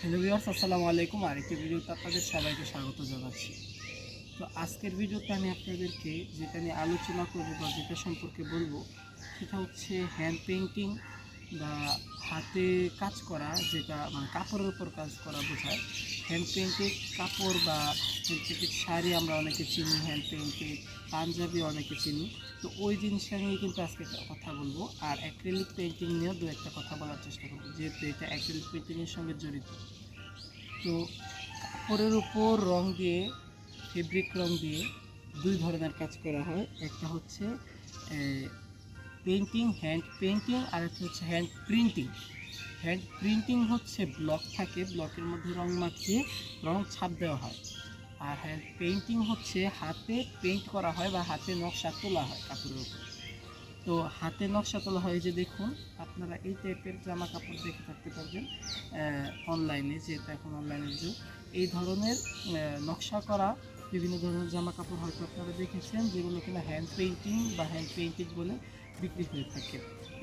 Hello viewers, আসসালামু আলাইকুম। আরেকটি ভিডিওতে আপনাদের সবাইকে স্বাগত জানাচ্ছি। তো আজকের ভিডিওতে আমি আপনাদেরকে যেটা নিয়ে আলোচনা করব বা যেটা সম্পর্কে বলব, সেটা হচ্ছে হ্যান্ড পেইন্টিং বা হাতে কাজ করা, যেটা মানে কাপড়ের উপর কাজ করা বোঝায়। হ্যান্ড পেইন্টেড কাপড় বা হ্যান্ড পেইন্টেড শাড়ি আমরা অনেকে চিনি হ্যান্ড পেইন্টেড পাঞ্জাবি অনেকে চিনি। তো ওই জিনিসটা নিয়ে কিন্তু আজকে কথা বলব। আর অ্যাক্রিলিক পেন্টিং নিয়েও দু একটা কথা বলার চেষ্টা করব, যেহেতু এটা অ্যাক্রিলিক পেন্টিংয়ের সঙ্গে জড়িত। তো কাপড়ের উপর রং দিয়ে ফেব্রিক রং দিয়ে দুই ধরনের কাজ করা হয়। একটা হচ্ছে পেন্টিং হ্যান্ড পেন্টিং আর একটা হচ্ছে হ্যান্ড প্রিন্টিং হ্যান্ড প্রিন্টিং হচ্ছে ব্লক থাকে ব্লকের মধ্যে রং মাখিয়ে রং ছাপ দেওয়া হয়। আর হ্যান্ড পেন্টিং হচ্ছে হাতে পেইন্ট করা হয় বা হাতে নকশা তোলা হয় কাপড়ের উপর। তো হাতে নকশা তোলা হয় যে দেখুন, আপনারা এই টাইপের জামা কাপড় দেখে থাকতে পারবেন অনলাইনে যেহেতু এখন অনলাইনের যুগ। এই ধরনের নকশা করা বিভিন্ন ধরনের জামা কাপড় হয়তো আপনারা দেখেছেন, যেগুলো কিনা হ্যান্ড পেইন্টিং বা হ্যান্ড পেইন্টিং বলে বিক্রি হয়ে থাকে।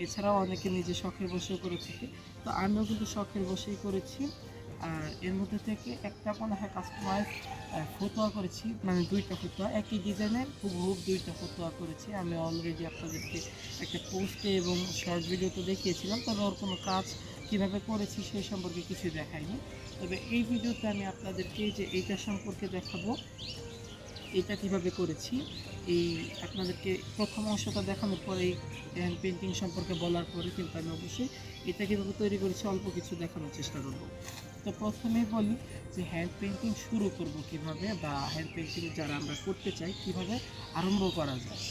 এছাড়াও অনেকে নিজে শখের বসেও করে থাকে। তো আমিও কিন্তু শখের বসেই করেছি। এর মধ্যে থেকে একটা মনে হয় কাস্টমাইজ ফটোয়া করেছি। মানে দুইটা ফটোয়া একই ডিজাইনের হুবহুব দুইটা ফটোয়া করেছি। আমি অলরেডি আপনাদেরকে একটা পোস্টে এবং শর্ট ভিডিওতে দেখিয়েছিলাম। তবে ওর কোনো কাজ কীভাবে করেছি সেই সম্পর্কে কিছু দেখাইনি। তবে এই ভিডিওতে আমি আপনাদেরকে যে এইটা সম্পর্কে দেখাবো, এটা কীভাবে করেছি, এই আপনাদেরকে প্রথম অংশটা দেখানোর পরে এই হ্যান্ড পেন্টিং সম্পর্কে বলার পরে কিন্তু আমি অবশ্যই এটা কীভাবে তৈরি করেছি, অল্প কিছু দেখানোর চেষ্টা করব। তো প্রথমেই বলি যে হ্যান্ড পেন্টিং শুরু করব কীভাবে বা হ্যান্ড পেন্টিং যারা আমরা করতে চাই কীভাবে আরম্ভ করা যায়।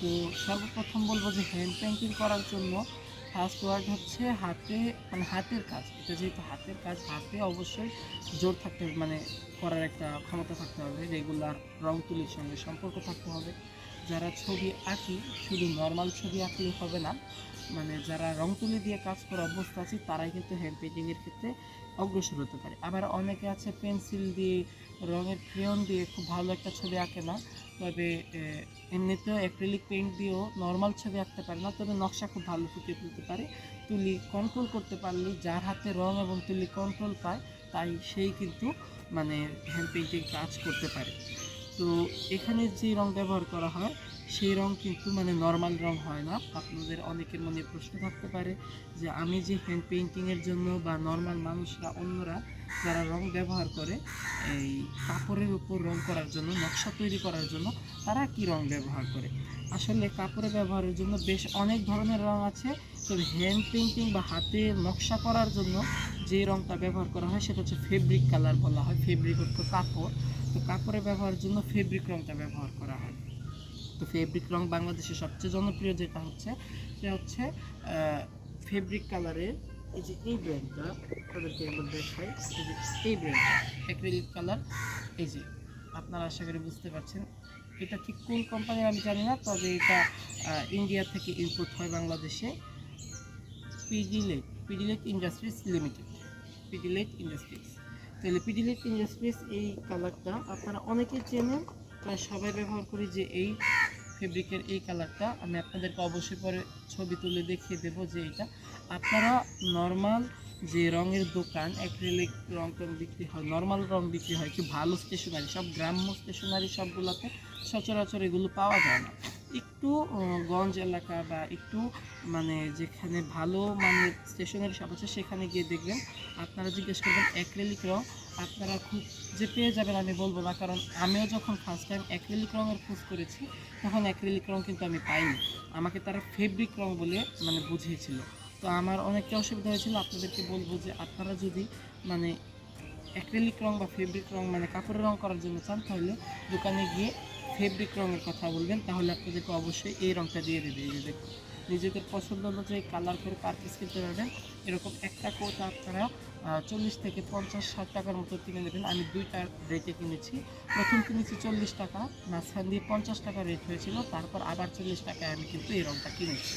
তো সর্বপ্রথম বলব যে হ্যান্ড পেন্টিং করার জন্য ফার্স্ট ওয়ার্ড হচ্ছে হাতে মানে হাতের কাজ। এটা যেহেতু হাতের কাজ, হাতে অবশ্যই জোর থাকতে হবে মানে করার একটা ক্ষমতা থাকতে হবে রেগুলার রং তুলির সঙ্গে সম্পর্ক থাকতে হবে। যারা ছবি আঁকি, শুধু নর্মাল ছবি আঁকলে হবে না মানে যারা রং তুলি দিয়ে কাজ করা অভ্যস্ত আছে, তারাই কিন্তু হ্যান্ড পেন্টিংয়ের ক্ষেত্রে অগ্রসর হতে পারে। আবার অনেকে আছে পেন্সিল দিয়ে, রঙের ক্রেয়ন দিয়ে খুব ভালো একটা ছবি আঁকে না। তবে এমনিতেও অ্যাক্রিলিক পেন্ট দিয়েও নর্মাল ছবি আঁকতে পারে না। তবে নকশা খুব ভালো ফুটিয়ে তুলতে পারে। তুলি কন্ট্রোল করতে পারলে যার হাতে রং এবং তুলি কন্ট্রোল পায়, তাই সেই কিন্তু মানে হ্যান্ড পেইন্টিং কাজ করতে পারে। তো, এখানে যে রং ব্যবহার করা হয় সেই রং কিন্তু মানে নর্মাল রং হয় না। আপনাদের অনেকের মনে প্রশ্ন থাকতে পারে যে আমি যে হ্যান্ড পেইন্টিংয়ের জন্য বা নর্মাল মানুষরা, অন্যরা যারা রং ব্যবহার করে, এই কাপড়ের উপর রং করার জন্য, নকশা তৈরি করার জন্য তারা কি রং ব্যবহার করে? আসলে কাপড়ে ব্যবহারের জন্য বেশ অনেক ধরনের রং আছে। তবে হ্যান্ড পেইন্টিং বা হাতে নকশা করার জন্য যে রংটা ব্যবহার করা হয় সেটা হচ্ছে ফেব্রিক কালার বলা হয়। ফেব্রিক অর্থ কাপড়। তো কাপড়ে ব্যবহারের জন্য ফেব্রিক রংটা ব্যবহার করা হয়। তো ফেব্রিক রং বাংলাদেশের সবচেয়ে জনপ্রিয় যেটা হচ্ছে, সেটা হচ্ছে ফেব্রিক কালারের এই যে এই ব্র্যান্ডটা তাদেরকে একবার দেখাই, এই যে এই ব্র্যান্ডটা অ্যাক্রিলিক কালার এই যে আপনারা আশা করি বুঝতে পারছেন এটা ঠিক কোন কোম্পানির আমি জানি না, তবে এটা ইন্ডিয়া থেকে ইম্পোর্ট হয় বাংলাদেশে Pidilite Pidilite industries limited Pidilite industries তাহলে পিডিলেট ইন্ডাস্ট্রিজ এই কালারটা আপনারা অনেকেই চেনেন প্রায় সবাই ব্যবহার করি যে এই ফেব্রিকের এই কালারটা আমি আপনাদেরকে অবশ্যই পরে ছবি তুলে দেখিয়ে দেবো যে এটা। আপনারা নর্মাল যে রঙের দোকান অ্যাক্রিলিক রং টং বিক্রি হয় নর্মাল রং বিক্রি হয়, কি ভালো স্টেশনারি সব গ্রাম্য স্টেশনারি সবগুলোতে সচরাচর এগুলো পাওয়া যায় না। একটু গঞ্জ এলাকা বা একটু মানে যেখানে ভালো মানে স্টেশনারি শপ আছে, সেখানে গিয়ে দেখবেন। আপনারা জিজ্ঞেস করবেন অ্যাক্রেলিক রং আপনারা খুব যে পেয়ে যাবেন আমি বলব না, কারণ আমিও যখন ফার্স্ট টাইম অ্যাক্রিলিক রঙের খোঁজ করেছি, তখন অ্যাক্রেলিক রঙ কিন্তু আমি পাইনি। আমাকে তারা ফেব্রিক রং বলে মানে বুঝিয়েছিল। তো আমার অনেকটা অসুবিধা হয়েছিল, আপনাদেরকে বলব যে আপনারা যদি মানে অ্যাক্রিলিক রং বা ফেব্রিক রং মানে কাপড়ের রং করার জন্য চান, তাহলে দোকানে গিয়ে ফেব্রিক রঙের কথা বলবেন, তাহলে আপনাদেরকে অবশ্যই এই রংটা দিয়ে দেবে, এই দেখুন। নিজেদের পছন্দ অনুযায়ী কালার করে পার পিস কিনতে পারবেন। এরকম একটা কোট আপনারা চল্লিশ থেকে পঞ্চাশ, ষাট টাকার মতো কিনে নেবেন। আমি দুইটা রেটে কিনেছি। প্রথম কিনেছি চল্লিশ টাকা, মাঝখান দিয়ে পঞ্চাশ টাকা রেট হয়েছিল, তারপর আবার চল্লিশ টাকায় আমি কিন্তু এই রঙটা কিনেছি।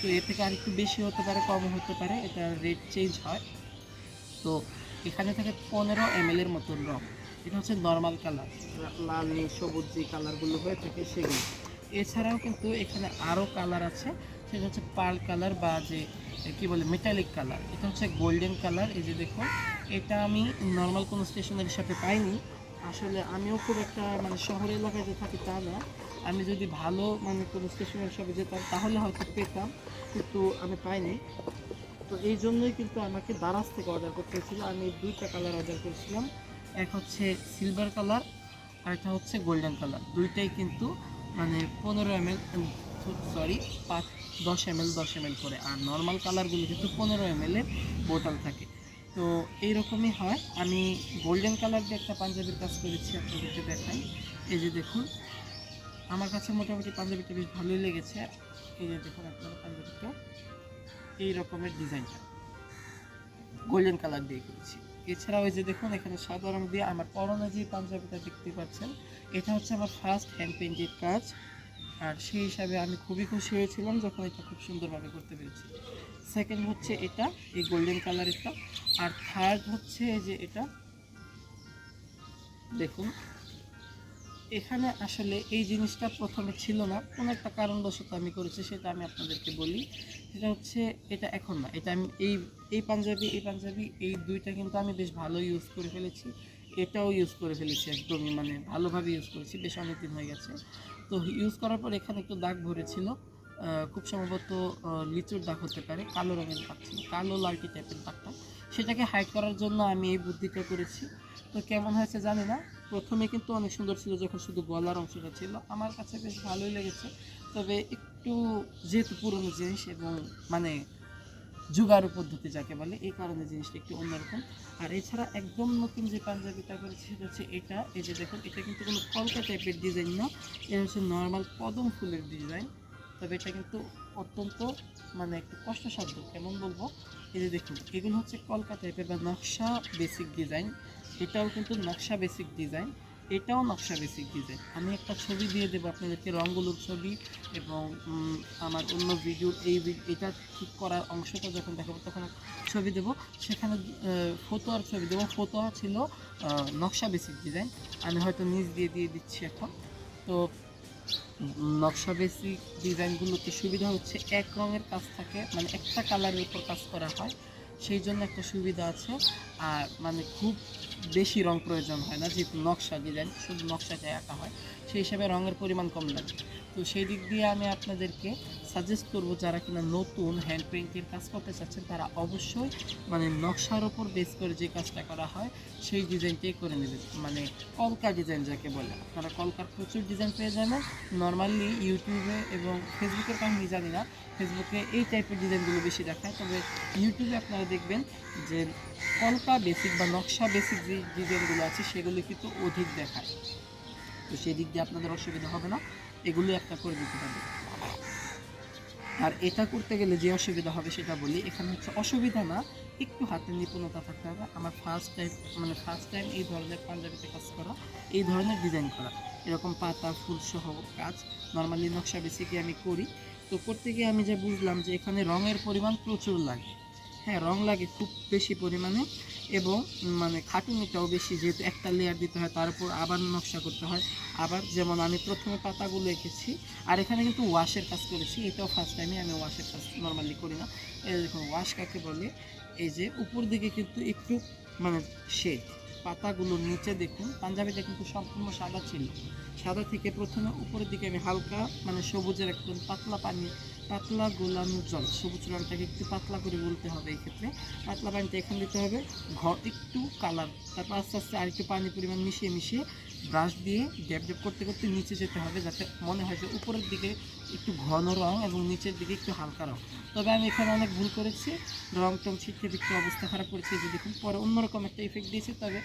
তো এর থেকে আর একটু বেশি হতে পারে, কম হতে পারে, এটা রেট চেঞ্জ হয়। তো এখানে থেকে পনেরো এম এর মতন রং। এটা হচ্ছে নর্মাল কালার লাল সবুজ যে কালারগুলো হয়ে থাকে সেগুলো। এছাড়াও কিন্তু এখানে আরও কালার আছে। সেটা হচ্ছে পার্ল কালার বা যে কি বলে মেটালিক কালার। এটা হচ্ছে গোল্ডেন কালার, এই যে দেখুন এটা আমি নর্মাল কোনো স্টেশনারি শপে পাইনি। আসলে আমিও খুব একটা মানে শহর এলাকায় যে থাকি তা না। আমি যদি ভালো মানে কোনো স্টেশনারি শপে যেতাম, তাহলে হয়তো পেতাম, কিন্তু আমি পাইনি। তো এই জন্যই কিন্তু আমাকে দারাজ থেকে অর্ডার করতে হয়েছিল। আমি দুইটা কালার অর্ডার করেছিলাম। এক হচ্ছে সিলভার কালার, আর একটা হচ্ছে গোল্ডেন কালার। দুইটাই কিন্তু মানে পনেরো এম সরি, পাঁচ, দশ এম এল দশ এম এল করে। আর নর্মাল কালারগুলো কিন্তু পনেরো এম এর বোতল থাকে। তো এইরকমই হয়। আমি গোল্ডেন কালার দিয়ে একটা পাঞ্জাবির কাজ করেছি, আপনাদেরকে দেখাই। এই যে দেখুন, আমার কাছে মোটামুটি পাঞ্জাবিটা বেশ ভালোই লেগেছে। এই যে দেখুন, আপনারা পাঞ্জাবিটা এই রকমের ডিজাইনটা গোল্ডেন কালার দিয়ে করেছি। এছাড়াও এই যে দেখুন, এখানে সাদা রং দিয়ে আমার পরনে যে পাঞ্জাবিটা দেখতে পাচ্ছেন, এটা হচ্ছে আমার ফার্স্ট হ্যান্ড পেন্টেড কাজ আর সেই হিসাবে আমি খুবই খুশি হয়েছিলাম যখন এটা খুব সুন্দরভাবে করতে পেরেছি। সেকেন্ড হচ্ছে এটা, এই গোল্ডেন কালারেরটা আর থার্ড হচ্ছে যে এটা। দেখুন, এখানে আসলে এই জিনিসটা প্রথমে ছিল না। কোনো একটা কারণবশত আমি করেছি, সেটা আমি আপনাদেরকে বলি। সেটা হচ্ছে এটা এখন না। এটা আমি এই এই পাঞ্জাবি এই পাঞ্জাবি, এই দুইটা কিন্তু আমি বেশ ভালো ইউজ করে ফেলেছি। এটাও ইউজ করে ফেলেছি একদমই মানে ভালোভাবে ইউজ করেছি, বেশ অনেক দিন হয়ে গেছে। তো ইউজ করার পর এখানে একটু দাগ ভরেছিল খুব সম্ভবত লিচুর দাগ হতে পারে, কালো রঙের দাগ ছিল, কালো লালটি টাইপের দাগটা। সেটাকে হাইড করার জন্য আমি এই বুদ্ধিটা করেছি। তো কেমন হয়েছে জানি না, প্রথমে কিন্তু অনেক সুন্দর ছিল যখন শুধু গলার অংশটা ছিল, আমার কাছে বেশ ভালোই লেগেছে। তবে একটু যেহেতু পুরনো জিনিস এবং মানে জুগারু পদ্ধতি যাকে বলে, এই কারণে জিনিসটা একটু অন্যরকম। আর এছাড়া একদম নতুন যে পাঞ্জাবিটা করেছি সেটা হচ্ছে এটা। এই যে দেখুন, এটা কিন্তু কোনো কলকা টাইপের ডিজাইন না, এটা হচ্ছে নর্মাল কদম ফুলের ডিজাইন তবে এটা কিন্তু অত্যন্ত মানে একটু কষ্টসাধ্য, কেমন বলব? এই যে দেখুন, এগুলো হচ্ছে কলকা টাইপের বা নকশা বেসিক ডিজাইন এটাও কিন্তু নকশা বেসিক ডিজাইন এটাও নকশা বেসিক ডিজাইন আমি একটা ছবি দিয়ে দেবো আপনাদেরকে রঙগুলোর ছবি এবং আমার অন্য ভিডিও এই এটা ঠিক করার অংশটা যখন দেখাবো তখন ছবি দেবো। সেখানে ফটোয়ার ছবি দেবো। ফটোয়া ছিল নকশা বেসিক ডিজাইন আমি হয়তো নিজ দিয়ে দিয়ে দিচ্ছি এখন। তো নকশা বেসিক ডিজাইনগুলোতে সুবিধা হচ্ছে এক রঙের কাজ থাকে মানে একটা কালারের উপর কাজ করা হয়। সেই জন্য একটা সুবিধা আছে। আর মানে খুব বেশি রং প্রয়োজন হয় না, যে নকশা ডিজাইন, শুধু নকশাটাই আঁকা হয়, সেই হিসাবে রঙের পরিমাণ কম লাগে। তো সেই দিক দিয়ে আমি আপনাদেরকে সাজেস্ট করব, যারা কিনা নতুন হ্যান্ড পেইন্টের কাজ করতে চাচ্ছেন, তারা অবশ্যই মানে নকশার ওপর বেস করে যে কাজটা করা হয়, সেই ডিজাইনটাই করে নেবেন। মানে কলকা ডিজাইন যাকে বলে। আপনারা কলকার প্রচুর ডিজাইন পেয়ে যাবেন। নর্মালি ইউটিউবে এবং ফেসবুকের কাহিনী জানি না। ফেসবুকে এই টাইপের ডিজাইনগুলো বেশি দেখায়। তবে ইউটিউবে আপনারা দেখবেন যে কলকা বেসিক বা নকশা বেসিক যে ডিজাইনগুলো আছে, সেগুলো কিন্তু অধিক দেখায়। তো সেই দিক দিয়ে আপনাদের অসুবিধা হবে না, এগুলো একটা করে দিতে পারবেন আর এটা করতে গেলে যে অসুবিধা হবে সেটা বলি, এখানে হচ্ছে অসুবিধা না, একটু হাতের নিপুণতা থাকতে হবে। আমার ফার্স্ট টাইম মানে ফার্স্ট টাইম এই ধরনের পাঞ্জাবিতে কাজ করা, এই ধরনের ডিজাইন করা। এরকম পাতা, ফুল সহ কাজ নর্মালি নকশা বেসিকে আমি করি। তো করতে গিয়ে আমি যা বুঝলাম যে এখানে রঙের পরিমাণ প্রচুর লাগে। হ্যাঁ রং লাগে খুব বেশি পরিমাণে এবং মানে খাটুনিটাও বেশি যেহেতু একটা লেয়ার দিতে হয়, তার উপর আবার নকশা করতে হয়। আবার যেমন আমি প্রথমে পাতাগুলো এঁকেছি, আর এখানে কিন্তু ওয়াশের কাজ করেছি। এটাও ফার্স্ট টাইমে আমি ওয়াশের কাজ নর্মালি করি না। এই দেখুন ওয়াশ কাকে বলে? এই যে উপর দিকে কিন্তু একটু মানে শেড পাতাগুলো নিচে দেখুন, পাঞ্জাবিটা কিন্তু সম্পূর্ণ সাদা ছিল। সাদা থেকে প্রথমে উপরের দিকে আমি হালকা মানে সবুজের একদম পাতলা পানি পাতলা গোলানো জল, সবুজ রঙটাকে একটু পাতলা করে বলতে হবে এই ক্ষেত্রে পাতলা পানিটা এখানে দিতে হবে ঘর একটু কালার। তারপর আস্তে আস্তে আরেকটু পানি পরিমাণ মিশিয়ে মিশিয়ে ব্রাশ দিয়ে ড্যাপ ড্যাপ করতে করতে নিচে যেতে হবে, যাতে মনে হয় যে উপরের দিকে একটু ঘন রং এবং নিচের দিকে একটু হালকা রং। তবে আমি এখানে অনেক ভুল করেছি। রং টং ছিটকে একটু অবস্থা খারাপ করেছি যে দেখুন, পরে অন্যরকম একটা ইফেক্ট দিয়েছে। তবে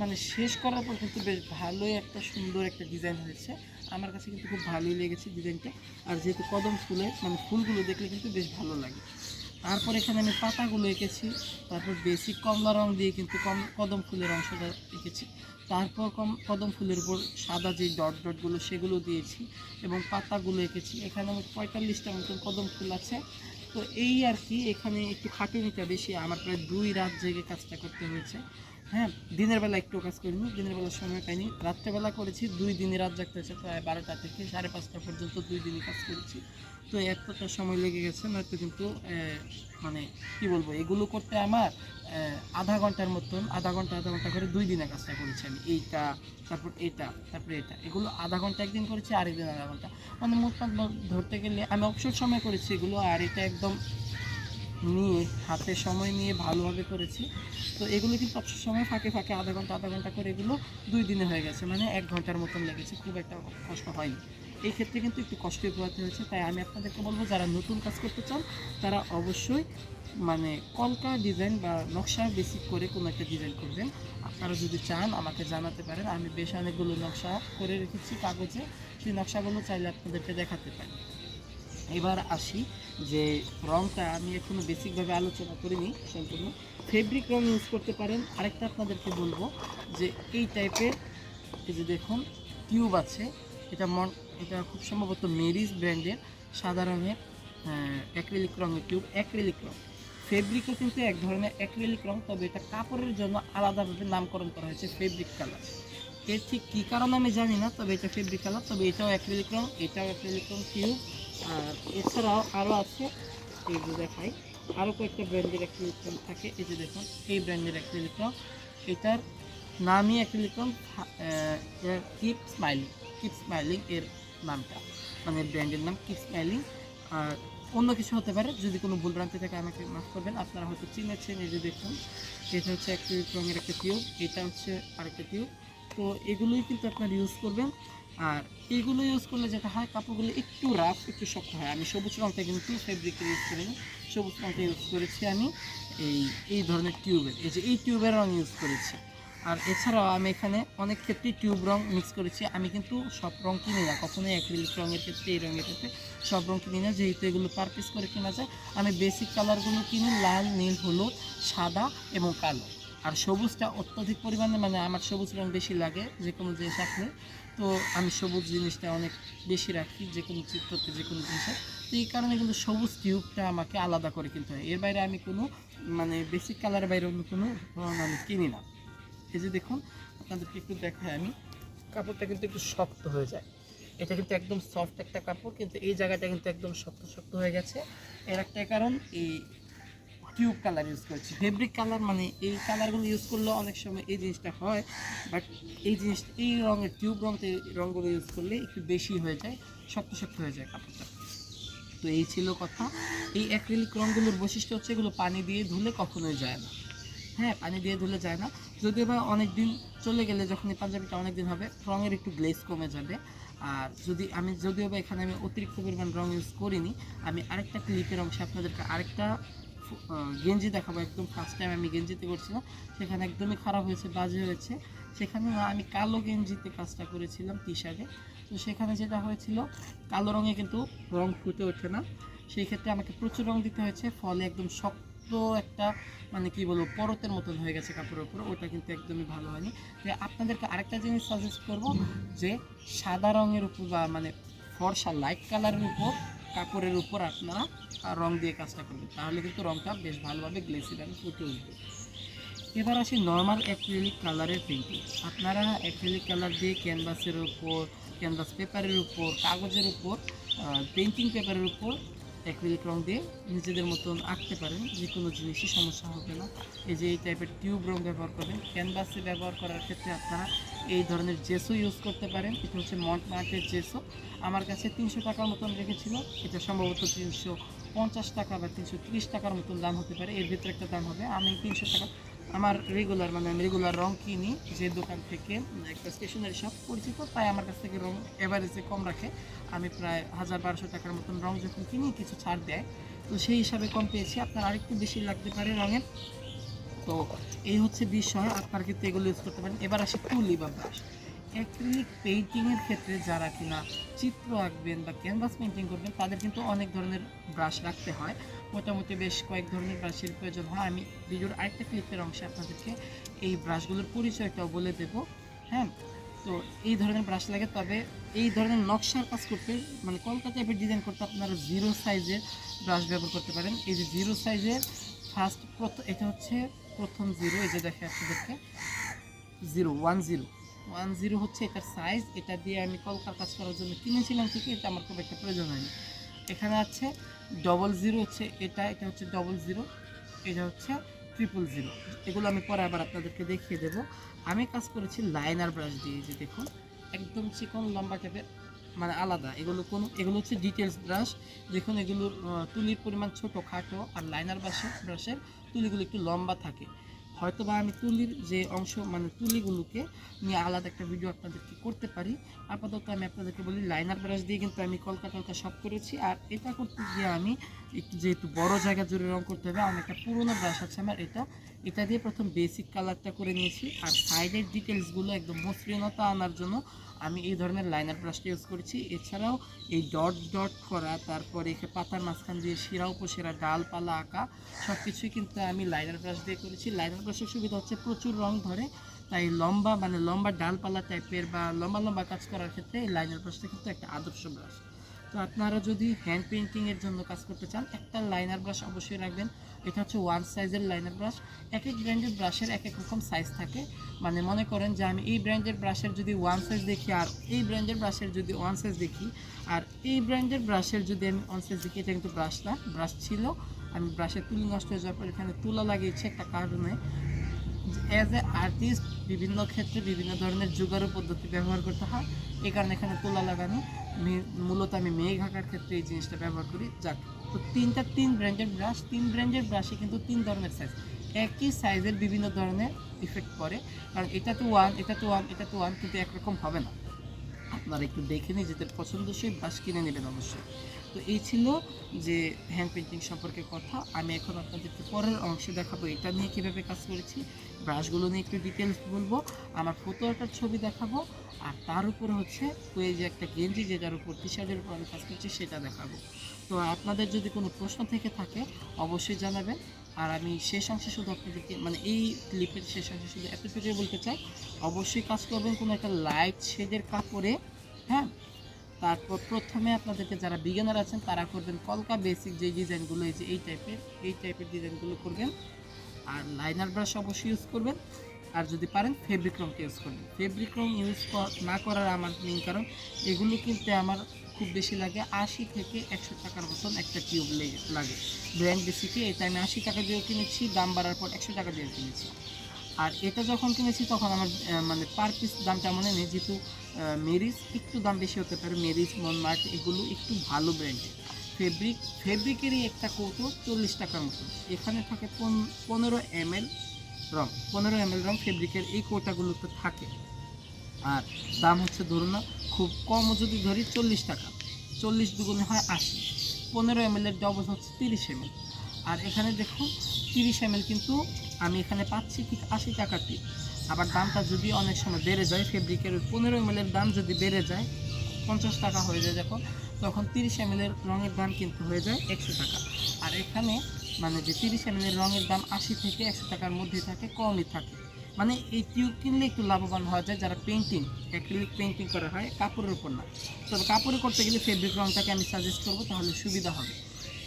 মানে শেষ করার পর কিন্তু বেশ ভালোই একটা সুন্দর একটা ডিজাইন হয়েছে। আমার কাছে কিন্তু খুব ভালোই লেগেছে ডিজাইনটা। আর যেহেতু কদম ফুলের মানে ফুলগুলো দেখলে কিন্তু বেশ ভালো লাগে। তারপর এখানে আমি পাতাগুলো এঁকেছি, তারপর বেসিক কমলা রং দিয়ে কিন্তু কম কদম ফুলের অংশটা এঁকেছি। তারপর কম কদম ফুলের উপর সাদা যে ডট ডটগুলো, সেগুলো দিয়েছি এবং পাতাগুলো এঁকেছি। এখানে আমার পঁয়তাল্লিশটা মতন কদম ফুল আছে। তো এই আর কি, এখানে একটু খাটুনিটা বেশি, আমার প্রায় দুই রাত জেগে কাজটা করতে হয়েছে। হ্যাঁ দিনের বেলা একটু কাজ করিনি, দিনের বেলা সময় পাইনি। রাত্রেবেলা করেছি, দুই দিনই রাত জাগতে হয়েছে প্রায় বারোটা থেকে সাড়ে পাঁচটা পর্যন্ত দুই দিনই কাজ করেছি। তো এতটা সময় লেগে গেছে, নয়তো কিন্তু মানে কি বলব, এগুলো করতে আমার আধা ঘণ্টার মতন, আধা ঘণ্টা আধা ঘণ্টা করে দুই দিনে কাজটা করেছি আমি। এইটা, তারপর এটা তারপর এটা। এগুলো আধা ঘণ্টা একদিন করেছি, আরেকদিন আধা ঘণ্টা। মানে বল- ধরতে গেলে, আমি অবসর সময় করেছি এগুলো, আর এটা একদম নিয়ে, হাতে সময় নিয়ে ভালোভাবে করেছি। তো এগুলো কিন্তু অবসর সময় ফাঁকে ফাঁকে, আধা ঘণ্টা আধা ঘণ্টা করে এগুলো দুই দিনে হয়ে গেছে। মানে এক ঘণ্টার মতন লেগেছে, খুব একটা কষ্ট হয়নি। এই ক্ষেত্রে কিন্তু একটু কষ্টই পোহাতে হয়েছে, তাই আমি আপনাদেরকে বলব, যারা নতুন কাজ করতে চান, তারা অবশ্যই মানে কলকা ডিজাইন বা নকশা বেসিক করে কোনো একটা ডিজাইন করবেন। আপনারা যদি চান, আমাকে জানাতে পারেন। আমি বেশ অনেকগুলো নকশা করে রেখেছি কাগজে। সেই নকশাগুলো চাইলে আপনাদেরকে দেখাতে পারি। এবার আসি যে রংটা আমি এখনও বেসিকভাবে আলোচনা করিনি সম্পূর্ণ। ফেব্রিক রং ইউজ করতে পারেন। আরেকটা আপনাদেরকে বলব যে এই টাইপের যে দেখুন টিউব আছে। এটা মন এটা খুব সম্ভবত মেরিস ব্র্যান্ডের সাদা রঙের অ্যাক্রিলিক রঙের টিউব অ্যাক্রিলিক রং। ফেব্রিকও কিন্তু এক ধরনের অ্যাক্রিলিক রং, তবে এটা কাপড়ের জন্য আলাদাভাবে নামকরণ করা হয়েছে ফেব্রিক কালারের ঠিক কী কারণ আমি জানি না, তবে এটা ফেব্রিক কালার তবে এটাও অ্যাক্রিলিক রং, এটাও অ্যাক্রিলিক রং টিউব আর এছাড়াও আরও আছে, এই যে দেখাই। আরও কয়েকটা ব্র্যান্ডের অ্যাক্রিলিক রং থাকে, এই যে দেখুন, এই ব্র্যান্ডের অ্যাক্রিলিক রং এটার নামই অ্যাক্রিলিক রং কিপ স্মাইলিং কিপ স্মাইলিং এর নামটা। মানে ব্র্যান্ডের নাম কিপ স্মাইলিং আর অন্য কিছু হতে পারে, যদি কোনো ভুল ভ্রান্তি থাকে আমাকে মাফ করবেন। আপনারা হয়তো চিনেছেন এই যে দেখুন, এটা হচ্ছে অ্যাক্রিলিক রঙের একটা টিউব, এটা হচ্ছে আরেকটা টিউব। তো এগুলোই কিন্তু আপনারা ইউজ করবেন। আর এইগুলো ইউজ করলে যেটা হয়, কাপড়গুলো একটু রাফ একটু শক্ত হয়। আমি সবুজ রঙটা কিন্তু ফেব্রিক ইউজ করিনি। সবুজ রঙটা ইউজ করেছি আমি এই এই ধরনের টিউবের এই যে এই টিউবের রঙ ইউজ করেছি। আর এছাড়াও আমি এখানে অনেক ক্ষেত্রেই টিউব রং মিক্স করেছি। আমি কিন্তু সব রং কিনি না। কখনোই অ্যাক্রিলিক রঙের ক্ষেত্রে, এই রঙের ক্ষেত্রে সব রং কিনি না। যেহেতু এগুলো পার পিস করে কেনা যায়, আমি বেসিক কালারগুলো কিনি, লাল, নীল, হলুদ, সাদা এবং কালো। আর সবুজটা অত্যধিক পরিমাণে মানে আমার সবুজ রং বেশি লাগে যে কোনো জিনিস রাখলে তো আমি সবুজ জিনিসটা অনেক বেশি রাখি, যে কোনো চিত্রতে, যে কোনো জিনিসে। তো এই কারণে কিন্তু সবুজ টিউবটা আমাকে আলাদা করে কিনতে হয়। এর বাইরে আমি কোনো মানে বেসিক কালারের বাইরে অন্য কোনো রং আমি কিনি না। এই যে দেখুন, আপনাদেরকে একটু দেখাই আমি। কাপড়টা কিন্তু একটু শক্ত হয়ে যায়। এটা কিন্তু একদম সফট একটা কাপড়, কিন্তু এই জায়গাটা কিন্তু একদম শক্ত শক্ত হয়ে গেছে। এর একটা কারণ, এই টিউব কালার ইউজ করছি। ফেব্রিক কালার মানে এই কালারগুলো ইউজ করলে অনেক সময় এই জিনিসটা হয়, বাট এই জিনিস, এই রঙের টিউব রঙতে রঙগুলো ইউজ করলে একটু বেশি হয়ে যায়, শক্ত শক্ত হয়ে যায় কাপড়টা। তো এই ছিল কথা। এই অ্যাক্রিলিক রঙগুলোর বৈশিষ্ট্য হচ্ছে এগুলো পানি দিয়ে ধুলে কখনোই যায় না। হ্যাঁ পানি দিয়ে ধুলে যায় না। যদিও বা অনেক দিন চলে গেলে যখন এই পাঞ্জাবিটা অনেক দিন হবে, রঙের একটু গ্লেজ কমে যাবে। আর যদি আমি, যদিও বা এখানে আমি অতিরিক্ত পরিমাণ রং ইউজ করিনি, আমি আরেকটা ক্লিপের অংশে আপনাদেরকে আরেকটা গেঞ্জি দেখাবো, একদম ফার্স্ট টাইম আমি গেঞ্জিতে করছিলাম, সেখানে একদমই খারাপ হয়েছে, বাজে হয়েছে। সেখানে আমি কালো গেঞ্জিতে কাজটা করেছিলাম টি শার্টে তো সেখানে যেটা হয়েছিল, কালো রঙে কিন্তু রং ফুটে ওঠে না। সেই ক্ষেত্রে আমাকে প্রচুর রং দিতে হয়েছে, ফলে একদম শক্ত একটা মানে কি বলব, পরতের মতন হয়ে গেছে কাপড়ের উপর। ওটা কিন্তু একদমই ভালো হয়নি। তো আপনাদেরকে আরেকটা জিনিস সাজেস্ট করব, যে সাদা রঙের উপর বা মানে ফর্সা লাইট কালারের উপর, কাপড়ের উপর আপনারা আহ, রং দিয়ে কাজটা করবেন তাহলে কিন্তু রংটা বেশ ভালোভাবে গ্লেসি এবং ফুটে উঠবে। এবার আসি নর্মাল অ্যাক্রিলিক কালারের পেন্টিং আপনারা অ্যাক্রিলিক কালার দিয়ে ক্যানভাসের উপর ক্যানভাস পেপারের উপর কাগজের উপর পেন্টিং পেপারের উপর অ্যাক্রিলিক রং দিয়ে নিজেদের মতন আঁকতে পারেন। যে কোনো জিনিসই সমস্যা হবে না। এই যে এই টাইপের টিউব রং ব্যবহার করবেন। ক্যানভাসে ব্যবহার করার ক্ষেত্রে আপনারা এই ধরনের জেসো ইউজ করতে পারেন। এটা হচ্ছে মন্ট মার্কের জেসো আমার কাছে তিনশো টাকার মতন রেখেছিল। এটা সম্ভবত তিনশো পঞ্চাশ টাকা বা তিনশো ত্রিশ টাকার মতন দাম হতে পারে, এর ভিতরে একটা দাম হবে। আমি তিনশো টাকা আমার রেগুলার মানে আমি রেগুলার রং কিনি যে দোকান থেকে, একটা স্টেশনারি শপ পরিচিত, তাই আমার কাছ থেকে রং এভারেজে কম রাখে। আমি প্রায় হাজার বারোশো টাকার মতন রং যখন কিনি, কিছু ছাড় দেয়। তো সেই হিসাবে কম পেয়েছি। আপনার আরেকটু বেশি লাগতে পারে রঙের। তো এই হচ্ছে বিষয়। আপনারা কিন্তু এগুলো ইউজ করতে পারেন। এবার আসি তুলি বা ব্রাশ অ্যাক্রিলিক পেইন্টিংয়ের ক্ষেত্রে যারা কিনা চিত্র আঁকবেন বা ক্যানভাস পেইন্টিং করবেন, তাদের কিন্তু অনেক ধরনের ব্রাশ রাখতে হয়। মোটামুটি বেশ কয়েক ধরনের ব্রাশের প্রয়োজন হয়। আমি ভিডিওর আরেকটা ক্লিপের অংশে আপনাদেরকে এই ব্রাশগুলোর পরিচয়টাও বলে দেব। হ্যাঁ? তো এই ধরনের ব্রাশ লাগে, তবে এই ধরনের নকশার কাজ করতে মানে কলকা টাইপের ডিজাইন করতে আপনারা জিরো সাইজের ব্রাশ ব্যবহার করতে পারেন। এই যে জিরো সাইজের ফার্স্ট প্রথম এটা হচ্ছে প্রথম জিরো এই যে দেখে আপনাদেরকে। Zero one zero one zero হচ্ছে এটার সাইজ এটা দিয়ে আমি কলকার কাজ করার জন্য কিনেছিলাম ঠিক এটা আমার খুব একটা প্রয়োজন হয়নি। এখানে আছে ডবল জিরো হচ্ছে এটা এটা হচ্ছে ডবল জিরো এটা হচ্ছে ট্রিপল জিরো এগুলো আমি পরে আবার আপনাদেরকে দেখিয়ে দেবো। আমি কাজ করেছি লাইনার ব্রাশ দিয়ে যে দেখুন, একদম চিকন লম্বা টাইপের মানে আলাদা। এগুলো কোনো, এগুলো হচ্ছে ডিটেলস ব্রাশ দেখুন, এগুলোর তুলির পরিমাণ ছোট, খাটো, আর লাইনার ব্রাশের ব্রাশের তুলিগুলো একটু লম্বা থাকে। হয়তো বা আমি তুলির যে অংশ মানে তুলিগুলোকে নিয়ে আলাদা একটা ভিডিও আপনাদেরকে করতে পারি। আপাতত আমি আপনাদেরকে বলি লাইনার ব্রাশ দিয়ে কিন্তু আমি কলকা টলকা সব করেছি। আর এটা করতে গিয়ে আমি একটু যেহেতু বড় জায়গা জুড়ে রং করতে হবে আমার একটা পুরোনো ব্রাশ আছে আমার, এটা এটা দিয়ে প্রথম বেসিক কালারটা করে নিয়েছি। আর সাইডের ডিটেলসগুলো একদম মসৃণতা আনার জন্য আমি এই ধরনের লাইনার ব্রাশটা ইউজ করেছি। এছাড়াও এই ডট ডট করা, তারপরে এখানে পাতার মাঝখান দিয়ে শিরা, উপশিরা, ডালপালা আঁকা সব কিছুই কিন্তু আমি লাইনার ব্রাশ দিয়ে করেছি। লাইনার ব্রাশের সুবিধা হচ্ছে প্রচুর রং ধরে, তাই লম্বা মানে লম্বা ডালপালা টাইপের বা লম্বা লম্বা কাজ করার ক্ষেত্রে এই লাইনার ব্রাশটা কিন্তু একটা আদর্শ ব্রাশ তো আপনারা যদি হ্যান্ড পেন্টিংয়ের জন্য কাজ করতে চান, একটা লাইনার ব্রাশ অবশ্যই রাখবেন। এটা হচ্ছে ওয়ান সাইজের লাইনার ব্রাশ এক এক ব্র্যান্ডের ব্রাশের এক এক রকম সাইজ থাকে। মানে মনে করেন যে আমি এই ব্র্যান্ডের ব্রাশের যদি ওয়ান সাইজ দেখি আর এই ব্র্যান্ডের ব্রাশের যদি ওয়ান সাইজ দেখি, আর এই ব্র্যান্ডের ব্রাশের যদি আমি ওয়ান সাইজ দেখি, এটা কিন্তু ব্রাশ না ব্রাশ ছিল। আমি ব্রাশের তুলি নষ্ট হয়ে যাওয়ার পর এখানে তুলা লাগিয়েছি একটা কারণে। অ্যাজ এ আর্টিস্ট বিভিন্ন ক্ষেত্রে বিভিন্ন ধরনের জোগাড়ু পদ্ধতি ব্যবহার করতে হয়। এই কারণে এখানে তোলা লাগানো মূলত আমি মেঘ আঁকার ক্ষেত্রে এই জিনিসটা ব্যবহার করি। যাক, তো তিনটা তিন ব্র্যান্ডের ব্রাশ তিন ব্র্যান্ডের ব্রাশে কিন্তু তিন ধরনের সাইজ একই সাইজের বিভিন্ন ধরনের ইফেক্ট পড়ে। কারণ এটা তো ওয়ান এটা তো ওয়ান এটা তো ওয়ান কিন্তু একরকম হবে না। আপনারা একটু দেখে নিজেদের পছন্দসই ব্রাশ কিনে নেবেন অবশ্যই। তো এই ছিল যে হ্যান্ড পেন্টিং সম্পর্কে কথা। আমি এখন আপনাদেরকে পরের অংশে দেখাবো, এটা নিয়ে কীভাবে কাজ করেছি। ব্রাশগুলো নিয়ে একটু ডিটেলস বলব। আমার ফটোটার ছবি দেখাবো, আর তার উপরে হচ্ছে ওই যে একটা গেঞ্জি, যেটার উপর টি শার্টের উপর আমি কাজ করছি, সেটা দেখাবো। তো আপনাদের যদি কোনো প্রশ্ন থেকে থাকে, অবশ্যই জানাবেন। আর আমি শেষ অংশে শুধু আপনাদেরকে মানে এই ক্লিপের শেষ অংশে শুধু এতটুকুই বলতে চাই, অবশ্যই কাজ করবেন কোনো একটা লাইট শেডের কাপড়ে হ্যাঁ? তারপর প্রথমে আপনাদেরকে যারা বিজ্ঞানার আছেন, তারা করবেন কলকা বেসিক যে ডিজাইনগুলো এই যে এই টাইপের এই টাইপের ডিজাইনগুলো করবেন। আর লাইনার ব্রাশ অবশ্যই ইউজ করবেন। আর যদি পারেন ফেব্রিক রংটা ইউজ করবেন। ফেব্রিক রং ইউজ না করার আমার মেন কারণ, এগুলো কিনতে আমার খুব বেশি লাগে। আশি থেকে একশো টাকার মতন একটা টিউব লাগে। ব্র্যান্ড বেসিকে এটা আমি আশি টাকা দিয়ে কিনেছি, দাম বাড়ার পর একশো টাকা দিয়ে কিনেছি। আর এটা যখন কিনেছি, তখন আমার মানে পার পিস দামটা মনে নেই। যেহেতু মেরিজ একটু দাম বেশি হতে পারে। মেরিস মনমার্ট এগুলো একটু ভালো ব্র্যান্ডের ফেব্রিক, ফেব্রিকেরই একটা কৌটো চল্লিশ টাকার মতো। এখানে থাকে পন- পনেরো এম এল রং, পনেরো এম এল রং ফেব্রিকের এই কৌটাগুলোতে থাকে। আর দাম হচ্ছে ধরুন না, খুব কমও যদি ধরি চল্লিশ টাকা। চল্লিশ দুগুণে হয় আশি। পনেরো এম এর ডবল হচ্ছে তিরিশ এম আর এখানে দেখুন তিরিশ এম কিন্তু আমি এখানে পাচ্ছি ঠিক আশি টাকাতে আবার দামটা যদি অনেক সময় বেড়ে যায়, ফেব্রিকের পনেরো এম এর দাম যদি বেড়ে যায়, পঞ্চাশ টাকা হয়ে যায় যখন তখন তিরিশ এম এর রঙের দাম কিন্তু হয়ে যায় একশো টাকা। আর এখানে মানে যে তিরিশ এম এর রঙের দাম আশি থেকে একশো টাকার মধ্যে থাকে, কমই থাকে। মানে এই টিউব কিনলে একটু লাভবান হওয়া যায়, যারা পেন্টিং অ্যাক্রিলিক পেন্টিং করা হয়, কাপড়ের উপর না। তবে কাপড়ে করতে গেলে ফেব্রিক রঙটাকে আমি সাজেস্ট করব, তাহলে সুবিধা হবে।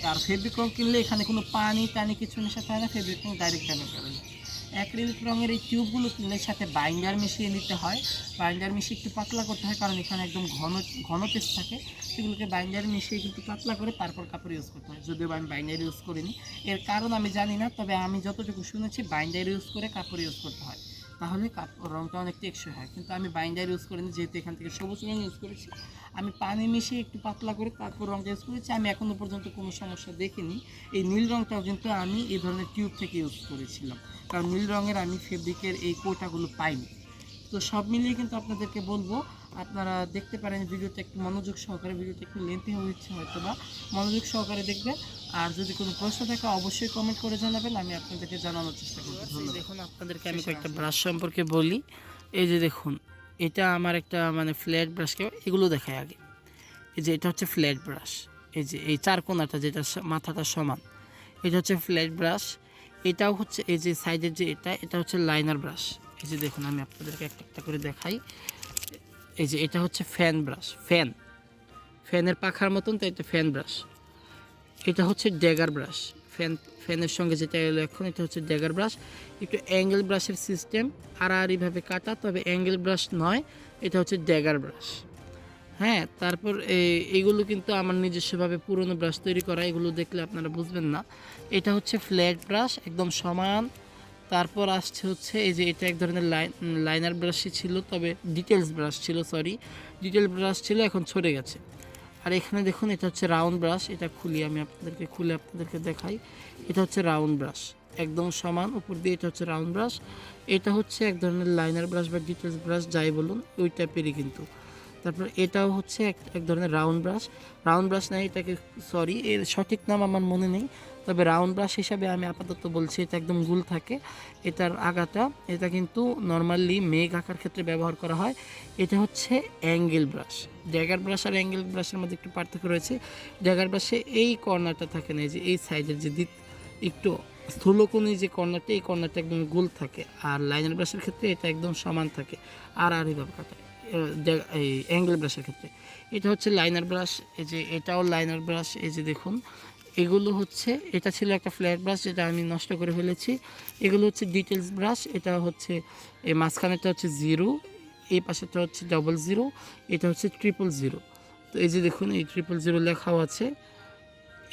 আর ফেব্রিক রং কিনলে এখানে কোনো পানি টানি কিছু মেশাতে হয় না ফেব্রিক রং ডাইরেক্ট ব্যবহার করা যায় অ্যাক্রিলিক রঙের এই টিউবগুলো কিনলে সাথে বাইন্ডার মিশিয়ে নিতে হয়। বাইন্ডার মিশিয়ে একটু পাতলা করতে হয়, কারণ এখানে একদম ঘন ঘন পেস্ট থাকে। সেগুলোকে বাইন্ডার মিশিয়ে কিন্তু পাতলা করে তারপর কাপড় ইউজ করতে হয়। যদিও আমি বাইন্ডার ইউজ করিনি। এর কারণ আমি জানি না, তবে আমি যতটুকু শুনেছি বাইন্ডার ইউজ করে কাপড় ইউজ করতে হয়। তাহলে কাপড় রঙটা অনেক টেকসই হয়। কিন্তু আমি বাইন্ডার ইউজ করিনি, যেহেতু এখান থেকে সবুজ রঙ ইউজ করেছি। আমি পানি মিশিয়ে একটু পাতলা করে তারপর রঙটা ইউজ করেছি। আমি এখনও পর্যন্ত কোনো সমস্যা দেখিনি। এই নীল রঙটাও কিন্তু আমি এই ধরনের টিউব থেকে ইউজ করেছিলাম। কারণ নীল রঙের আমি ফেব্রিকের এই কোটাগুলো পাইনি। তো সব মিলিয়ে কিন্তু আপনাদেরকে বলব আপনারা দেখতে পারেন ভিডিওটা একটু মনোযোগ সহকারে ভিডিওটা একটু লেন্থি ইচ্ছে হয়তো বা মনোযোগ সহকারে দেখবেন। আর যদি কোনো প্রশ্ন থাকে অবশ্যই কমেন্ট করে জানাবেন আমি আপনাদেরকে জানানোর চেষ্টা করব। দেখুন আপনাদেরকে আমি কয়েকটা ব্রাশ সম্পর্কে বলি। এই যে দেখুন এটা আমার একটা মানে ফ্ল্যাট ব্রাশকে এগুলো দেখায় আগে। এই যে এটা হচ্ছে ফ্ল্যাট ব্রাশ এই যে এই চার কোনাটা যেটা মাথাটা সমান এটা হচ্ছে ফ্ল্যাট ব্রাশ এটাও হচ্ছে এই যে সাইডের যে এটা এটা হচ্ছে লাইনার ব্রাশ এই যে দেখুন আমি আপনাদেরকে একটা একটা করে দেখাই। এই যে এটা হচ্ছে ফ্যান ব্রাশ ফ্যান ফ্যানের পাখার মতন তো এটা ফ্যান ব্রাশ এটা হচ্ছে ড্যাগার ব্রাশ ফ্যান ফ্যানের সঙ্গে যেটা এলো এখন, এটা হচ্ছে ড্যাগার ব্রাশ একটু অ্যাঙ্গেল ব্রাশের সিস্টেম আড়াআড়িভাবে কাটা, তবে অ্যাঙ্গেল ব্রাশ নয়, এটা হচ্ছে ড্যাগার ব্রাশ হ্যাঁ তারপর এ- এগুলো কিন্তু আমার নিজস্বভাবে পুরনো ব্রাশ তৈরি করা, এগুলো দেখলে আপনারা বুঝবেন না। এটা হচ্ছে ফ্ল্যাট ব্রাশ একদম সমান তারপর আসছে হচ্ছে এই যে এটা এক ধরনের লাইন লাইনার ব্রাশই ছিল, তবে ডিটেলস ব্রাশ ছিল সরি ডিটেল ব্রাশ ছিল, এখন ছড়ে গেছে। আর এখানে দেখুন, এটা হচ্ছে রাউন্ড ব্রাশ এটা খুলি আমি আপনাদেরকে, খুলে আপনাদেরকে দেখাই। এটা হচ্ছে রাউন্ড ব্রাশ একদম সমান, উপর দিয়ে এটা হচ্ছে রাউন্ড ব্রাশ এটা হচ্ছে এক ধরনের লাইনার ব্রাশ বা ডিটেলস ব্রাশ যাই বলুন, ওই টাইপেরই কিন্তু। তারপর এটাও হচ্ছে এক এক ধরনের রাউন্ড ব্রাশ রাউন্ড ব্রাশ না, এটাকে সরি এর সঠিক নাম আমার মনে নেই। তবে রাউন্ড ব্রাশ হিসাবে আমি আপাতত বলছি এটা একদম গুল থাকে। এটার আগাটা, এটা কিন্তু নর্মালি মেঘ আঁকার ক্ষেত্রে ব্যবহার করা হয়। এটা হচ্ছে অ্যাঙ্গেল ব্রাশ ড্যাগার ব্রাশ আর অ্যাঙ্গেল ব্রাশের মধ্যে একটু পার্থক্য রয়েছে। ড্যাগার ব্রাশে এই কর্নারটা থাকে না যে এই সাইডের যে দিক, একটু স্থূলকোণী যে কর্নারটা এই কর্নারটা একদম গোল থাকে। আর লাইনার ব্রাশের ক্ষেত্রে এটা একদম সমান থাকে, আর আড়াইভাবে কাটায় এই অ্যাঙ্গেল ব্রাশের ক্ষেত্রে। এটা হচ্ছে লাইনার ব্রাশ এই যে এটাও লাইনার ব্রাশ এই যে দেখুন এগুলো হচ্ছে, এটা ছিল একটা ফ্ল্যাট ব্রাশ যেটা আমি নষ্ট করে ফেলেছি। এগুলো হচ্ছে ডিটেলস ব্রাশ এটা হচ্ছে, এই মাঝখানেটা হচ্ছে জিরো এই পাশেটা হচ্ছে ডবল জিরো এটা হচ্ছে ট্রিপল জিরো তো এই যে দেখুন, এই ট্রিপল জিরো লেখাও আছে,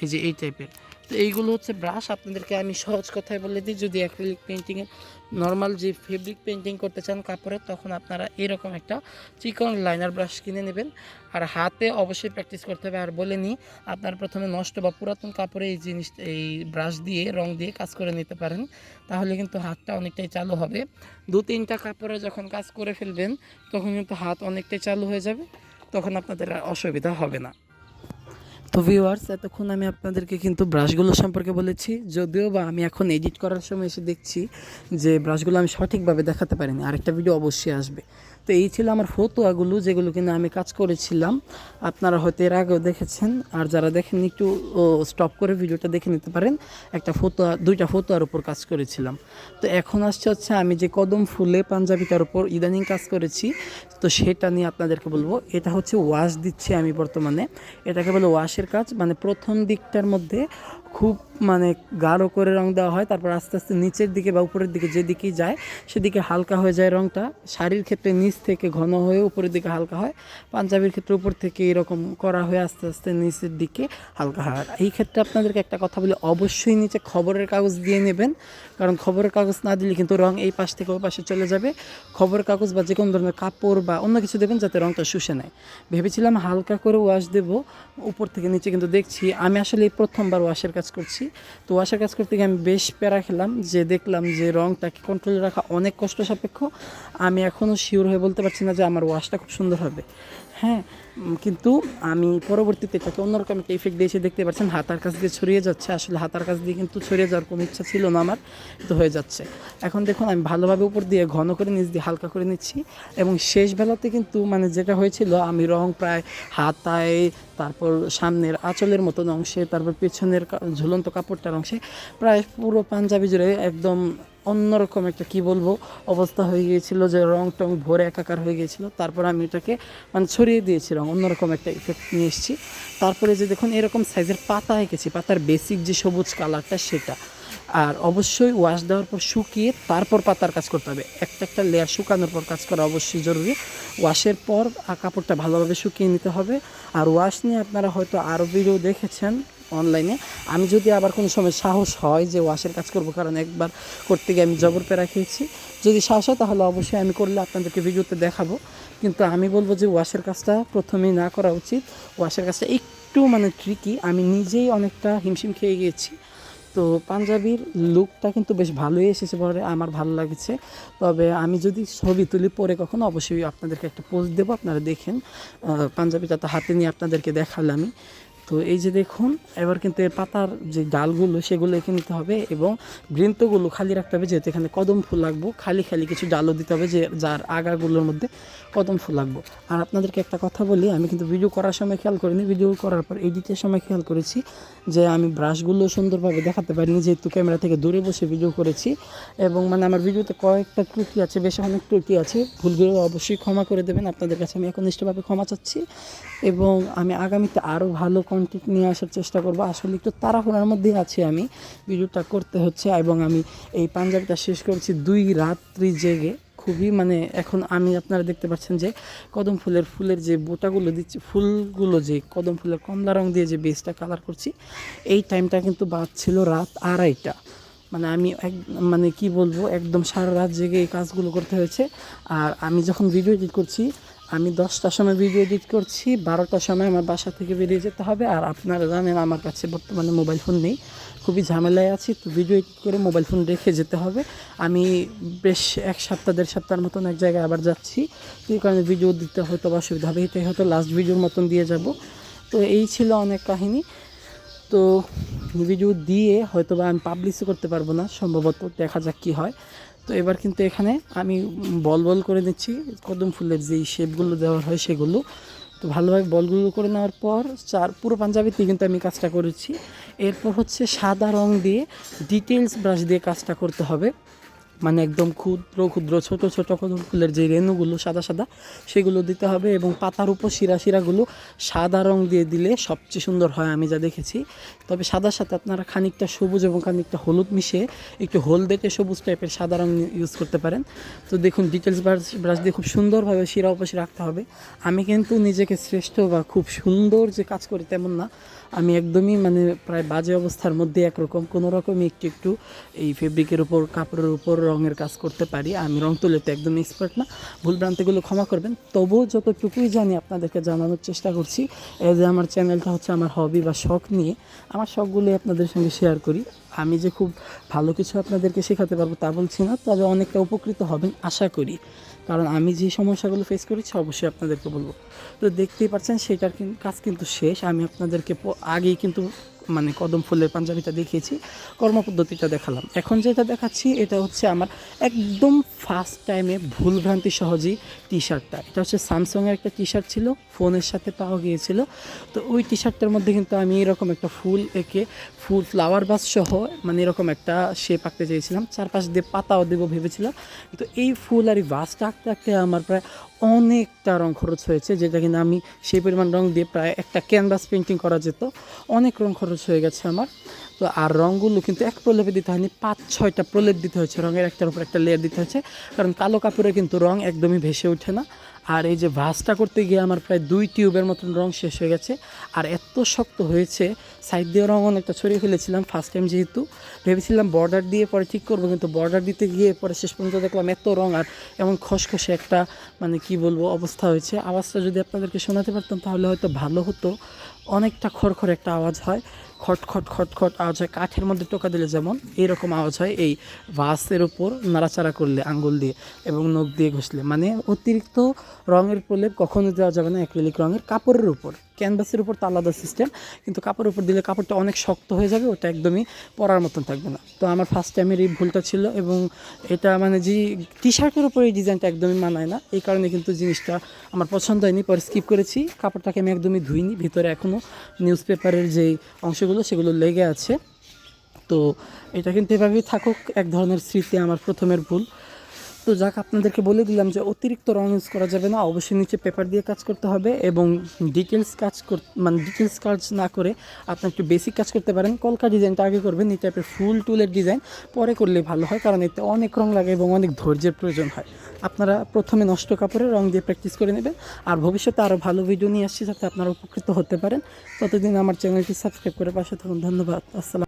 এই যে এই টাইপের তো এইগুলো হচ্ছে ব্রাশ আপনাদেরকে আমি সহজ কথায় বলে দিই, যদি অ্যাক্রিলিক পেন্টিংয়ে নর্মাল যে ফেব্রিক পেন্টিং করতে চান কাপড়ে তখন আপনারা এরকম একটা চিকন লাইনার ব্রাশ কিনে নেবেন। আর হাতে অবশ্যই প্র্যাকটিস করতে হবে। আর বলে নিই, আপনারা প্রথমে নষ্ট বা পুরাতন কাপড়ে এই জিনিস, এই ব্রাশ দিয়ে, রং দিয়ে কাজ করে নিতে পারেন। তাহলে কিন্তু হাতটা অনেকটাই চালু হবে। দু তিনটা কাপড়ে যখন কাজ করে ফেলবেন, তখন কিন্তু হাত অনেকটাই চালু হয়ে যাবে। তখন আপনাদের আর অসুবিধা হবে না। তো ভিউয়ার্স এতক্ষণ আমি আপনাদেরকে কিন্তু ব্রাশগুলো সম্পর্কে বলেছি। যদিও বা আমি এখন এডিট করার সময় এসে দেখছি যে ব্রাশগুলো আমি সঠিকভাবে দেখাতে পারিনি। আরেকটা ভিডিও অবশ্যই আসবে। তো এই ছিল আমার ফতুয়াগুলো, যেগুলো কিনা আমি কাজ করেছিলাম। আপনারা হয়তো এর আগেও দেখেছেন, আর যারা দেখেন একটু স্টপ করে ভিডিওটা দেখে নিতে পারেন। একটা ফতুয়া, দুইটা ফতুয়ার উপর কাজ করেছিলাম। তো এখন আসছে হচ্ছে আমি যে কদম ফুলে পাঞ্জাবিটার উপর ইদানিং কাজ করেছি, তো সেটা নিয়ে আপনাদেরকে বলব। এটা হচ্ছে ওয়াশ দিচ্ছি আমি বর্তমানে। এটাকে বলে ওয়াশের কাজ মানে প্রথম দিকটার মধ্যে খুব মানে গাঢ় করে রং দেওয়া হয়, তারপর আস্তে আস্তে নিচের দিকে বা উপরের দিকে যেদিকেই যায়, সেদিকে হালকা হয়ে যায় রংটা। শাড়ির ক্ষেত্রে নিচ থেকে ঘন হয়ে উপরের দিকে হালকা হয়, পাঞ্জাবির ক্ষেত্রে উপর থেকে এরকম করা হয়ে আস্তে আস্তে নিচের দিকে হালকা হয়। এই ক্ষেত্রে আপনাদেরকে একটা কথা বলি, অবশ্যই নিচে খবরের কাগজ দিয়ে নেবেন, কারণ খবরের কাগজ না দিলে কিন্তু রং এই পাশ থেকে ওই পাশে চলে যাবে। খবরের কাগজ বা যে কোনো ধরনের কাপড় বা অন্য কিছু দেবেন যাতে রংটা শুষে নেয়। ভেবেছিলাম হালকা করে ওয়াশ দেব, উপর থেকে নিচে কিন্তু দেখছি, আমি আসলে এই প্রথমবার ওয়াশের কাজ করছি। তো ওয়াশার কাজ করতে গিয়ে আমি বেশ প্যারা খেলাম যে দেখলাম যে রংটাকে কন্ট্রোলে রাখা অনেক কষ্ট সাপেক্ষ আমি এখনও শিওর হয়ে বলতে পারছি না যে আমার ওয়াশটা খুব সুন্দর হবে। হ্যাঁ কিন্তু আমি পরবর্তীতে এটাকে অন্যরকম একটা ইফেক্ট দিয়েছি দেখতে পাচ্ছেন হাতার কাছ দিয়ে ছড়িয়ে যাচ্ছে। আসলে হাতার কাছ দিয়ে কিন্তু ছড়িয়ে যাওয়ার কোনো ইচ্ছা ছিল না আমার তো হয়ে যাচ্ছে। এখন দেখুন, আমি ভালোভাবে উপর দিয়ে ঘন করে নিচ দিয়ে হালকা করে নিচ্ছি এবং শেষ বেলাতে কিন্তু মানে যেটা হয়েছিল, আমি রং প্রায় হাতায়, তারপর সামনের আঁচলের মতন অংশে, তারপর পেছনের ঝুলন্ত কাপড়টার অংশে প্রায় পুরো পাঞ্জাবি জুড়ে একদম অন্যরকম একটা, কি বলব, অবস্থা হয়ে গিয়েছিল যে রং টং ভরে একাকার হয়ে গিয়েছিল। তারপর আমি এটাকে মানে ছড়িয়ে দিয়েছি রং অন্যরকম একটা ইফেক্ট নিয়ে এসেছি। তারপরে যে দেখুন, এরকম সাইজের পাতা এঁকেছি, পাতার বেসিক যে সবুজ কালারটা সেটা। আর অবশ্যই ওয়াশ দেওয়ার পর শুকিয়ে তারপর পাতার কাজ করতে হবে। একটা একটা লেয়ার শুকানোর পর কাজ করা অবশ্যই জরুরি। ওয়াশের পর কাপড়টা ভালোভাবে শুকিয়ে নিতে হবে। আর ওয়াশ নিয়ে আপনারা হয়তো আরও ভিডিও দেখেছেন অনলাইনে আমি যদি আবার কোনো সময় সাহস হয় যে ওয়াশের কাজ করব, কারণ একবার করতে গিয়ে আমি জবর পেরা খেয়েছি। যদি সাহস হয় তাহলে অবশ্যই আমি করলে আপনাদেরকে ভিডিওতে দেখাবো। কিন্তু আমি বলব যে ওয়াশের কাজটা প্রথমেই না করা উচিত। ওয়াশের কাজটা একটু মানে ট্রিকি আমি নিজেই অনেকটা হিমশিম খেয়ে গিয়েছি। তো পাঞ্জাবির লুকটা কিন্তু বেশ ভালোই এসেছে পরে, আমার ভালো লাগছে। তবে আমি যদি ছবি তুলি পরে কখনো, অবশ্যই আপনাদেরকে একটা পোস্ট দেবো, আপনারা দেখেন। পাঞ্জাবিটা তো হাতে নিয়ে আপনাদেরকে দেখালামই। তো এই যে দেখুন, এবার কিন্তু এর পাতার যে ডালগুলো, সেগুলো এঁকে নিতে হবে এবং বৃন্তগুলো খালি রাখতে হবে, যেহেতু এখানে কদম ফুল লাগবো। খালি খালি কিছু ডালও দিতে হবে, যে যার আগাগুলোর মধ্যে কদম ফুল লাগবো। আর আপনাদেরকে একটা কথা বলি, আমি কিন্তু ভিডিও করার সময় খেয়াল করিনি ভিডিও করার পর এডিটের সময় খেয়াল করেছি যে আমি ব্রাশগুলো সুন্দরভাবে দেখাতে পারিনি, যেহেতু ক্যামেরা থেকে দূরে বসে ভিডিও করেছি। এবং মানে আমার ভিডিওতে কয়েকটা ত্রুটি আছে, বেশ অনেক ত্রুটি আছে, ভুলগুলো অবশ্যই ক্ষমা করে দেবেন। আপনাদের কাছে আমি একনিষ্ঠভাবে ক্ষমা চাচ্ছি। এবং আমি আগামীতে আরও ভালো কন্টেন্ট নিয়ে আসার চেষ্টা করব। আসলে একটু তাড়াহুড়ার মধ্যে আছি আমি। ভিডিওটা করতে হচ্ছে এবং আমি এই পাঞ্জাবিটা শেষ করেছি দুই রাত্রি জেগে। খুবই মানে এখন আমি আপনারা দেখতে পাচ্ছেন যে কদম ফুলের ফুলের যে বোটাগুলো দিচ্ছি, ফুলগুলো যে কদম ফুলের কমলা রং দিয়ে যে বেসটা কালার করছি, এই টাইমটা কিন্তু ছিল রাত আড়াইটা। মানে আমি এক মানে কি বলব, একদম সারা রাত জেগে এই কাজগুলো করতে হয়েছে। আর আমি যখন ভিডিও এডিট করছি আমি দশটার সময় ভিডিও এডিট করছি, বারোটার সময় আমার বাসা থেকে বেরিয়ে যেতে হবে, আর আপনারা জানেন আমার কাছে বর্তমানে মোবাইল ফোন নেই। খুবই ঝামেলায় আছি, তো ভিডিও এডিট করে মোবাইল ফোন রেখে যেতে হবে। আমি বেশ এক সপ্তাহ, দেড় সপ্তাহের মতন এক জায়গায় আবার যাচ্ছি। এই কারণে ভিডিও দিতে হয়তো অসুবিধা হবে, এটাই হয়তো লাস্ট ভিডিওর মতন দিয়ে যাব। তো এই ছিল অনেক কাহিনী। তো ভিডিও দিয়ে হয়তো বা আমি পাবলিশও করতে পারব না, সম্ভবত দেখা যাক কী হয়। তো এবার কিন্তু এখানে আমি বল বল করে নিচ্ছি। কদম ফুলের যেই শেপগুলো দেওয়ার হয় সেগুলো। তো ভালোভাবে বলগুলো করে নেওয়ার পর চার পুরো পাঞ্জাবিতে কিন্তু আমি কাজটা করেছি। এরপর হচ্ছে সাদা রং দিয়ে ডিটেলস ব্রাশ দিয়ে কাজটা করতে হবে। মানে একদম ক্ষুদ্র ক্ষুদ্র, ছোট ছোট কদম ফুলের যে রেণুগুলো সাদা সাদা, সেগুলো দিতে হবে এবং পাতার উপর শিরা শিরাগুলো সাদা রং দিয়ে দিলে সবচেয়ে সুন্দর হয়, আমি যা দেখেছি। তবে সাদার সাথে আপনারা খানিকটা সবুজ এবং খানিকটা হলুদ মিশিয়ে একটু হলদেটে সবুজ টাইপের সাদা রং ইউজ করতে পারেন। তো দেখুন ডিটেলস ব্রাশ ব্রাশ দিয়ে খুব সুন্দরভাবে শিরা উপসে রাখতে হবে। আমি কিন্তু নিজেকে শ্রেষ্ঠ বা খুব সুন্দর যে কাজ করি তেমন না। আমি একদমই মানে প্রায় বাজে অবস্থার মধ্যে একরকম কোনো রকমই একটু একটু এই ফেব্রিকের উপর, কাপড়ের উপর রঙের কাজ করতে পারি, আমি রং তুলেতে একদম এক্সপার্ট না। ভুলভ্রান্তিগুলো ক্ষমা করবেন। তবুও যতটুকুই জানি আপনাদেরকে জানানোর চেষ্টা করছি, এই যে আমার চ্যানেলটা হচ্ছে আমার হবি বা শখ নিয়ে, আমার শখগুলি আপনাদের সঙ্গে শেয়ার করি। আমি যে খুব ভালো কিছু আপনাদেরকে শেখাতে পারব তা বলছি না, তবে অনেকটা উপকৃত হবেন আশা করি। কারণ আমি যে সমস্যাগুলো ফেস করেছি, অবশ্যই আপনাদেরকে বলব। তো দেখতেই পাচ্ছেন, সেটার কাজ কিন্তু শেষ। আমি আপনাদেরকে আগেই কিন্তু মানে কদম ফুলের পাঞ্জাবিটা দেখিয়েছি কর্মপদ্ধতিটা দেখালাম। এখন যেটা দেখাচ্ছি, এটা হচ্ছে আমার একদম ফার্স্ট টাইমে ভুলভ্রান্তি সহজেই টি শার্টটা এটা হচ্ছে স্যামসংয়ের একটা টি শার্ট ছিল ফোনের সাথে পাওয়া গিয়েছিল। তো ওই টি শার্টটার মধ্যে কিন্তু আমি এরকম একটা ফুল এঁকে, ফুল ফ্লাওয়ার বাস সহ মানে এরকম একটা শেপ আঁকতে চেয়েছিলাম। চারপাশ দিয়ে পাতাও দেবো ভেবেছিলাম। কিন্তু এই ফুল আর এই বাসটা আঁকতে আঁকতে আমার প্রায় অনেকটা রং খরচ হয়েছে, যেটা কিনা আমি সেই পরিমাণ রং দিয়ে প্রায় একটা ক্যানভাস পেন্টিং করা যেত। অনেক রং খরচ হয়ে গেছে আমার। তো আর রঙগুলো কিন্তু এক প্রলেপে দিতে হয়নি, পাঁচ, ছয়টা প্রলেপ দিতে হয়েছে। রঙের একটার উপর একটা লেয়ার দিতে হয়েছে। কারণ কালো কাপড়ে কিন্তু রং একদমই ভেসে ওঠে না। আর এই যে ভাসটা করতে গিয়ে আমার প্রায় দুই টিউবের মতন রং শেষ হয়ে গেছে। আর এত শক্ত হয়েছে, সাইড দিয়ে রং অনেকটা ছড়িয়ে ফেলেছিলাম ফার্স্ট টাইম যেহেতু। ভেবেছিলাম বর্ডার দিয়ে পরে ঠিক করব, কিন্তু বর্ডার দিতে গিয়ে পরে শেষ পর্যন্ত দেখলাম এত রং আর এমন খসখসে একটা মানে কি বলব, অবস্থা হয়েছে। আওয়াজটা যদি আপনাদেরকে শোনাতে পারতাম তাহলে হয়তো ভালো হতো। অনেকটা খড়খড় একটা আওয়াজ হয়। খট খট খট খট আওয়াজ হয়। কাঠের মধ্যে টোকা দিলে যেমন এইরকম আওয়াজ হয় এই ভাসের উপর নাড়াচাড়া করলে আঙ্গুল দিয়ে এবং নখ দিয়ে ঘষলে। মানে অতিরিক্ত রঙের প্রলেপ কখনো দেওয়া যাবে না অ্যাক্রিলিক রঙের কাপড়ের উপর। ক্যানভাসের উপর তো আলাদা সিস্টেম, কিন্তু কাপড়ের উপর দিলে কাপড়টা অনেক শক্ত হয়ে যাবে, ওটা একদমই পরার মতন থাকবে না। তো আমার ফার্স্ট টাইমের এই ভুলটা ছিল এবং এটা মানে যে টি শার্টের উপর এই ডিজাইনটা একদমই মানায় না, এই কারণে কিন্তু জিনিসটা আমার পছন্দ হয়নি, পরে স্কিপ করেছি। কাপড়টাকে আমি একদমই ধুইনি, ভিতরে এখনও নিউজ পেপারের যেই অংশগুলো, সেগুলো লেগে আছে। তো এটা কিন্তু এভাবেই থাকুক, এক ধরনের স্মৃতি আমার প্রথমের ভুল। তো যাক, আপনাদেরকে বলে দিলাম যে অতিরিক্ত রং ইউজ করা যাবে না। অবশ্যই নিচে পেপার দিয়ে কাজ করতে হবে এবং ডিটেলস কাজ কর মানে ডিটেলস কাজ না করে আপনি একটু বেসিক কাজ করতে পারেন। কলকা ডিজাইনটা আগে করবেন, এই টাইপের ফুল টুলের ডিজাইন পরে করলে ভালো হয়, কারণ এতে অনেক রং লাগে এবং অনেক ধৈর্যের প্রয়োজন হয়। আপনারা প্রথমে নষ্ট কাপড়ে রং দিয়ে প্র্যাকটিস করে নেবেন, আর ভবিষ্যতে আরও ভালো ভিডিও নিয়ে আসছি, যাতে আপনারা উপকৃত হতে পারেন। ততদিন আমার চ্যানেলটি সাবস্ক্রাইব করে পাশে থাকুন। ধন্যবাদ। আসসালাম